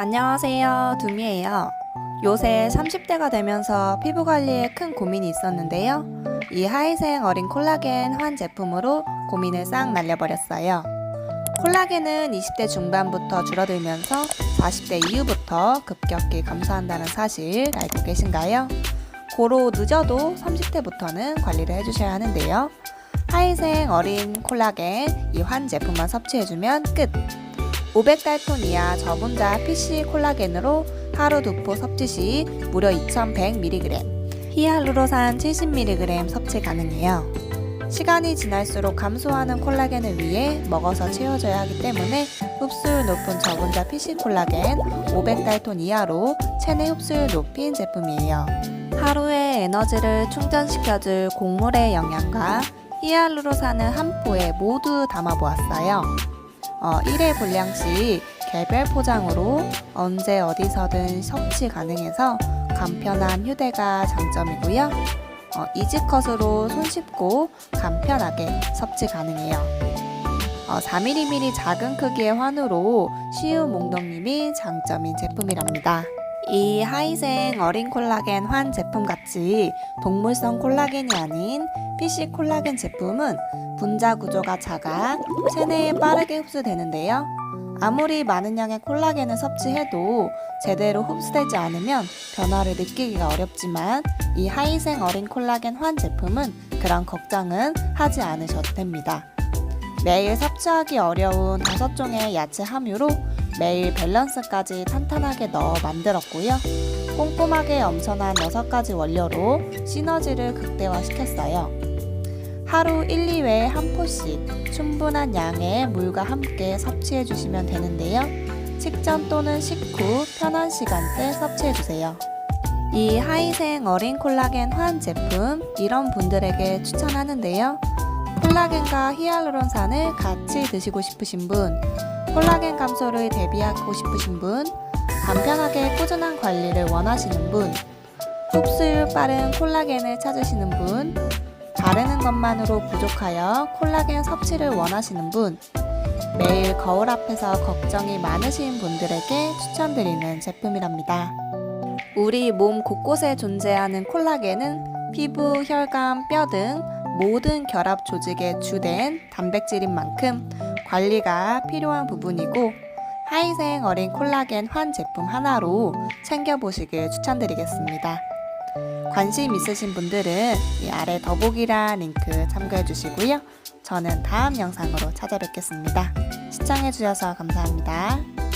안녕하세요. 두미예요. 요새 30대가 되면서 피부 관리에 큰 고민이 있었는데요. 이 하이생 어린 콜라겐 환 제품으로 고민을 싹 날려버렸어요. 콜라겐은 20대 중반부터 줄어들면서 40대 이후부터 급격히 감소한다는 사실 알고 계신가요? 고로 늦어도 30대부터는 관리를 해주셔야 하는데요. 하이생 어린 콜라겐 이 환 제품만 섭취해주면 끝! 500달톤 이하 저분자 PC 콜라겐으로 하루 두 포 섭취 시 무려 2100mg, 히알루로산 70mg 섭취 가능해요. 시간이 지날수록 감소하는 콜라겐을 위해 먹어서 채워져야 하기 때문에 흡수율 높은 저분자 PC 콜라겐 500달톤 이하로 체내 흡수율 높인 제품이에요. 하루에 에너지를 충전시켜줄 곡물의 영양과 히알루로산을 한 포에 모두 담아보았어요. 어, 1회 분량씩 개별 포장으로 언제 어디서든 섭취 가능해서 간편한 휴대가 장점이고요. 어, 이지컷으로 손쉽고 간편하게 섭취 가능해요. 어, 4mm 작은 크기의 환으로 쉬운 몽동님이 장점인 제품이랍니다. 이 하이생 어린 콜라겐 환 제품 같이 동물성 콜라겐이 아닌 PC 콜라겐 제품은 분자 구조가 작아 체내에 빠르게 흡수되는데요. 아무리 많은 양의 콜라겐을 섭취해도 제대로 흡수되지 않으면 변화를 느끼기가 어렵지만 이 하이생 어린 콜라겐 환 제품은 그런 걱정은 하지 않으셔도 됩니다. 매일 섭취하기 어려운 다섯 종의 야채 함유로 매일 밸런스까지 탄탄하게 넣어 만들었고요. 꼼꼼하게 엄선한 6가지 원료로 시너지를 극대화시켰어요. 하루 1, 2회에 한 포씩 충분한 양의 물과 함께 섭취해 주시면 되는데요. 식전 또는 식후 편한 시간대 섭취해 주세요. 이 하이생 어린 콜라겐 환 제품 이런 분들에게 추천하는데요. 콜라겐과 히알루론산을 같이 드시고 싶으신 분, 콜라겐 감소를 대비하고 싶으신 분, 간편하게 꾸준한 관리를 원하시는 분, 흡수율 빠른 콜라겐을 찾으시는 분, 바르는 것만으로 부족하여 콜라겐 섭취를 원하시는 분, 매일 거울 앞에서 걱정이 많으신 분들에게 추천드리는 제품이랍니다. 우리 몸 곳곳에 존재하는 콜라겐은 피부, 혈관, 뼈 등 모든 결합 조직의 주된 단백질인 만큼 관리가 필요한 부분이고 하이생 어린 콜라겐 환 제품 하나로 챙겨보시길 추천드리겠습니다. 관심 있으신 분들은 이 아래 더보기란 링크 참고해 주시고요. 저는 다음 영상으로 찾아뵙겠습니다. 시청해 주셔서 감사합니다.